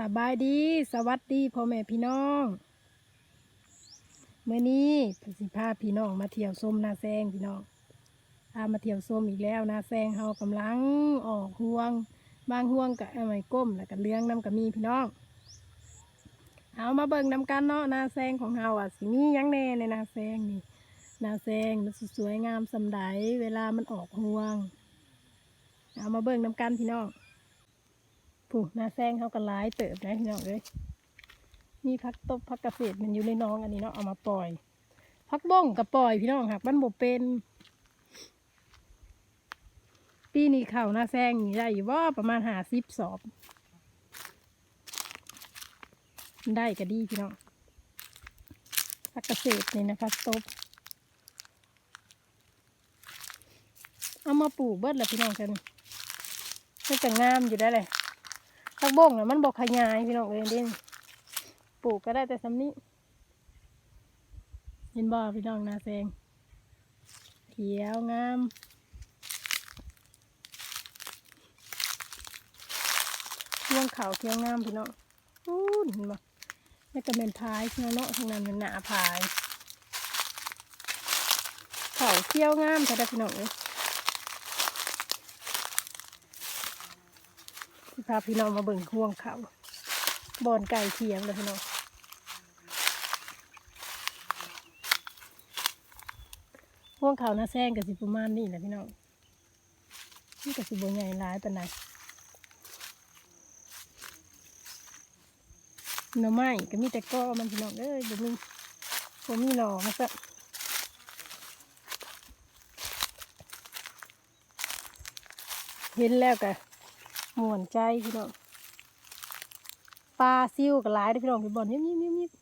สบายดี สวัสดีพ่อแม่พี่น้องเมื่อนี้พสิพาพี่น้องมาเที่ยวส้มนาแซงพี่น้องพามาเที่ยวส้มอีกแล้วนาแซงเฮากำลังออกห่วง บางห่วงกับไม้ก้มแล้วก็เลี้ยงน้ำกับมีพี่น้องเอามาเบิ่งนำกันเนาะนาแซงของเฮาอะสิมียังแน่ในนาแซงนี่นาแซงมันสิสวยงามสำใดเวลามันออกห่วง เอามาเบิ่งนำกันพี่น้อง ผู้นาแซงเขาก็หลายเติบนะพี่น้องเลยมีพักตบพักเกษตรมันอยู่ในน้องอันนี้เนาะเอามาปล่อย พักบ้งกับปล่อยพี่น้องค่ะมันบ่เป็น ปีนี้เข่านาแซงนี่ได้อยู่ว่าประมาณหาสิบสอบ ได้ก็ดีพี่น้องพักเกษตรนี่นะพักตบเอามาปลูกเบิดแล้วพี่น้องกันมันจะงามอยู่ได้เลย ผักบงน่ะมันบอกขยายพี่น้องเอ้ยเด่นปลูกก็ได้แต่สำนี้เห็นบ่พี่น้องนาแซงเขียวงามช่วงเขาวเขียวงามพี่น้องอู้นเห็นบ่นี่ก็เป็นพายเนาะเนาะทางนั้นเป็นหนาพายเขาวเขียวงามแต่ได้พี่น้องเอ้ย พาพี่น้องมาเบิ่งห่วงเขาบอนไก่เทียงเลยพี่น้องห่วงเขาหน้าแซงกับสิประมาณนี้แหละพี่น้องนี่กับสิบใหญ่ร้ายปานใดหน่อไม้ก็มีแต่ก้อมันพี่น้องเอ้ยบ่มีบ่มีหน่อมาซะเห็นแล้วกะ ม่วนใจพี่น้องปลาซิวกับหลายเด้อพี่น้องพี่บอลยิบยิบยิบยิบ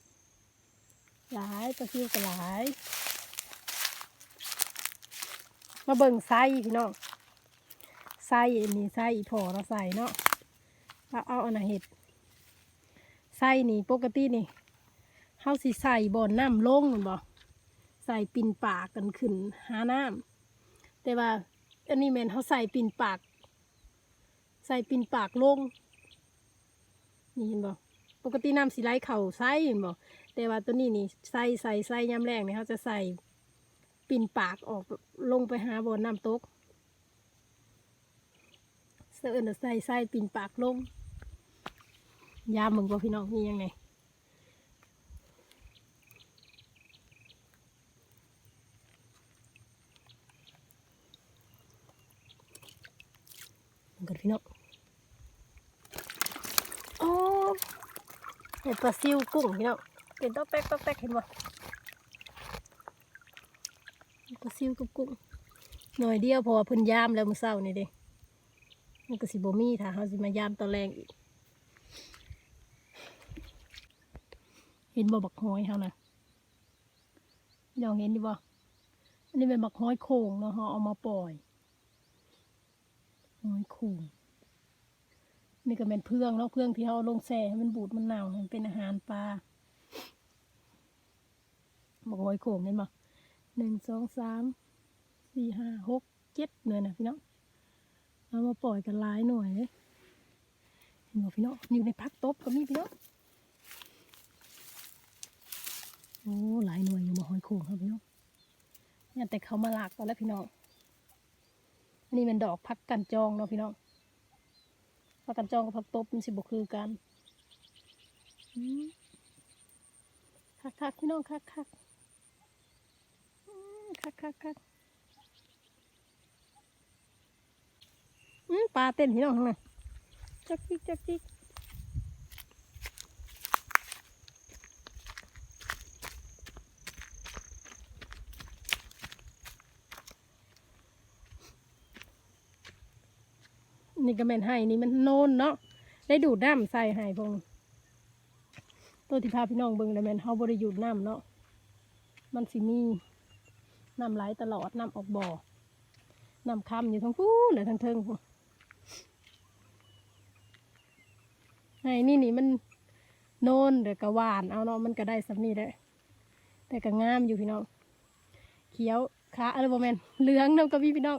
หลายปลาซิวกับหลาย มาเบิ่งไส้พี่น้องไส้อันนี้ไส้อีพอเราใส่เนาะเอาเอาอันน่ะเห็ดไส้นี่ปกตินี่เฮาสิใส่บ่อนน้ำลงแม่นบ่ใส่ปิ่นปากกันขึ้นหาน้ำแต่ว่าอันนี้แม่นเฮาใส่ปิ่นปาก ใส่ปิ่นปากลง นี่เห็นบ่ปกติน้ำสีไหลเข่าใส่เห็นบ่แต่ว่าตัวนี้นี่ใส่ใส่ใส่ยำแรงนี่เขาจะใส่ปิ่นปากออกลงไปหาบ่อน้ำตกเสื้อน่ะใส่ใส่ปิ่นปากลง ยามมึงบ่พี่น้องนี่ยังไงมึงกันพี่น้อง โอ้ เห็ดปลาซิวกุ้งพี่น้องเป็นต๊อกแป๊กต๊อกแป๊กเห็นบ่ปลาซิวกับกุ้งหน่อยเดียวพอพิ่นยามแล้วมือเช้านี่เด้มันก็สิบ่มีถ้าเฮาสิมายามตอนแรงอีก เห็นบ่บักหอยเฮานะยองเห็นดิบ่อันนี้เป็นบักหอยโข่งเนาะเฮาเอามาปล่อยหอยโข่ง นี่ก็เป็นเพื่องเนาะเพื่องที่เขาลงแช่ให้มันบูดมันเน่าให้มันเป็นอาหารปลาบอกหอยโข่งเห็นบ่หนึ่งสองสามสี่ห้าหกเจ็ดเนื้อนะพี่น้องเอามาปล่อยกันหลายหน่วยเลยเห็นบ่พี่น้องอยู่ในพักตบก็มีพี่น้องโอ้หลายหน่วยอยู่มาหอยโข่งครับพี่น้องเนี่ยแต่เขามาหลากกันแล้วพี่น้องอันนี้เป็นดอกพักกันจองเนาะพี่น้อง ผักกันจองกับผักตบมันสิบกคือกันคักคักพี่น้องคักคักคักคักคักปลาเต้นพี่น้องข้างในจักจิกจักจิก นี่ก็แม่นให้นี่มันโนนเนาะได้ดูดน้ำใส่ให้พงตัวที่พาพี่น้องเบิ่งเลยแม่นเฮาบ่ได้หยุดน้ำเนาะมันสิมีน้ำไหลตลอดน้ำออกบ่อน้ำค้ำอยู่ทั้งฟูเลยทั้งเทิงพู้นให้นี่นี่มันโนนเดี๋ยวก็หวานเอาเนาะมันก็ได้สำนี่แหละแต่ก็งามอยู่พี่น้องเขียวขาอะไรบ่แม่นเหลืองน้ำก็มีพี่น้อง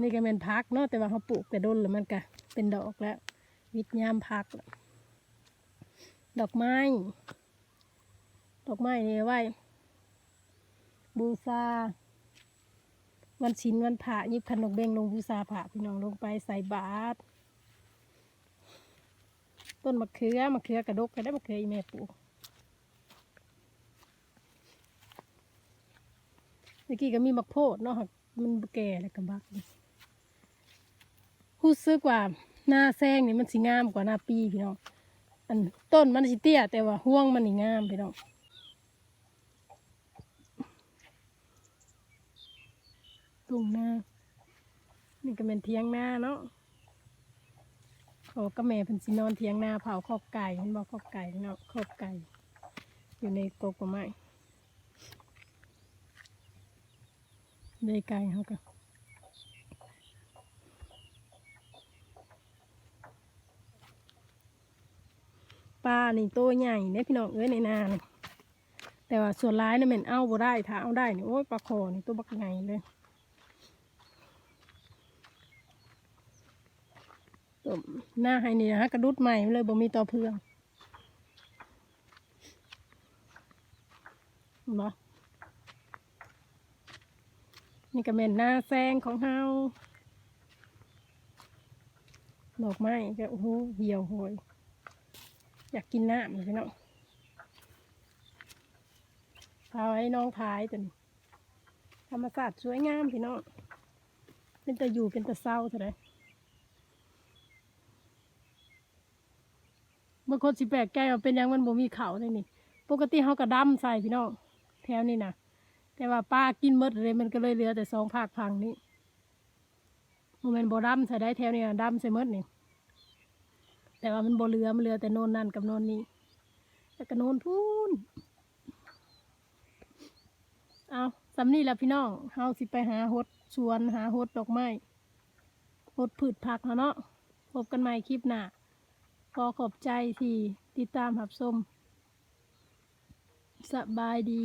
นี่ก็เป็นพักเนาะแต่ว่าเขาปลูกแต่โดนแล้วมันก็เป็นดอกแล้ว วิทยามพัก ดอกไม้ ดอกไม้นี่ไว้ บูชาวันชินวันพระหยิบขนมเบงลงบูชาพระพี่น้องลงไปใส่บาตรต้นมะเขือมะเขือกระดกก็ได้มะเขืออีแม่ปลูกเมื่อกี้ก็มีมะโพดเนาะมันแก่แล้วก็บักนี่ รู้สึกว่าหน้าแซงนี่มันสิงามกว่าหน้าปีพี่น้องอันต้นมันสิเตี้ยแต่ว่าห่วงมันนี่งามพี่น้องตรงหน้า นี่ก็เป็นเทียงหน้าเนาะเขาก็แม่เป็นสินอนเทียงหน้าเผาขอบไก่เห็นบอกขอบไก่เนาะขอบไก่ อยู่ในกกไม้ได้ไก่เขาก็ ปลานี่ตัวใหญ่เนี่ยพี่น้องเอ้ยในนาเนี่ยแต่ว่าส่วนร้ายเนี่ยมันเอาบ่ได้ถ้าเอาได้เนี่ยโอ้ยปลาคอนี่ตัวบักใหญ่เลยต้มหน้าให้นี่นะฮะกระดุดใหม่เลยบ่มีต่อเพื่องเห็นบ่นี่ก็เป็นหน้าแซงของเฮาดอกไม้ก็โอ้โหเหี่ยวโหย อยากกินน้ำเลยพี่น้องพาไว้น้องพายตัวนี้ธรรมศาสตร์สวยงามพี่น้องเป็นแตะอยู่เป็นแตะเศร้าเท่าไหรบางคนสิแปลกใจว่าเป็นยังมันบ่มีเขาเลยนี่ ปกติเขาก็ดำใส่พี่น้องแถวนี้นะแต่ว่าป้ากินหมดเลยมันก็เลยเหลือแต่สองภาคพังนี้มันเป็นบ่ดำใส่ได้แถวนี้นะดำใส่หมดนี่ แต่ว่ามันบ่เหลือมันเหลือแต่โนนนั่นกับโนนนี้แล้วก็โนนพูนเอาสำนี่แหละพี่น้องเฮาสิไปหาหดสวนหาหดดอกไม้หดพืชผักเนาะเนาะพบกันใหม่คลิปหน้าขอขอบใจที่ติดตามหับชมสบายดี